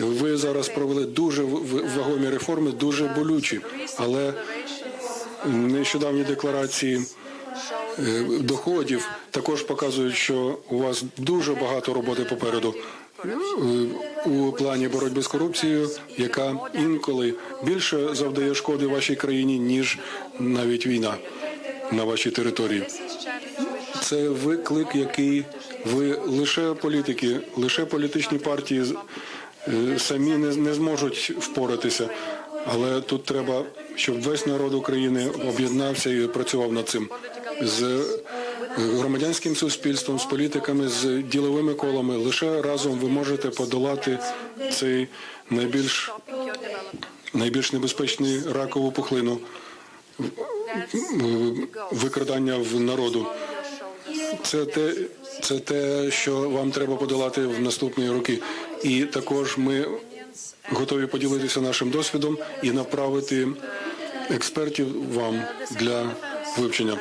Ви зараз провели дуже вагомі реформи, дуже болючі, але нещодавні декларації е, доходів також показують, що у вас дуже багато роботи попереду е, у плані боротьби з корупцією, яка інколи більше завдає шкоди вашій країні ніж навіть війна на вашій території. Це виклик, який ви лише політики, лише політичні партії самі не, не зможуть впоратися. Але тут треба, щоб весь народ України об'єднався і працював над цим з е, громадянським суспільством, з політиками, з діловими колами. Лише разом ви можете подолати цей найбільш найбільш небезпечний ракову пухлину е, викрадання в народу. Це те, це те, що вам треба подолати в наступні роки. І також ми готові поділитися нашим досвідом і направити експертів вам для вивчення.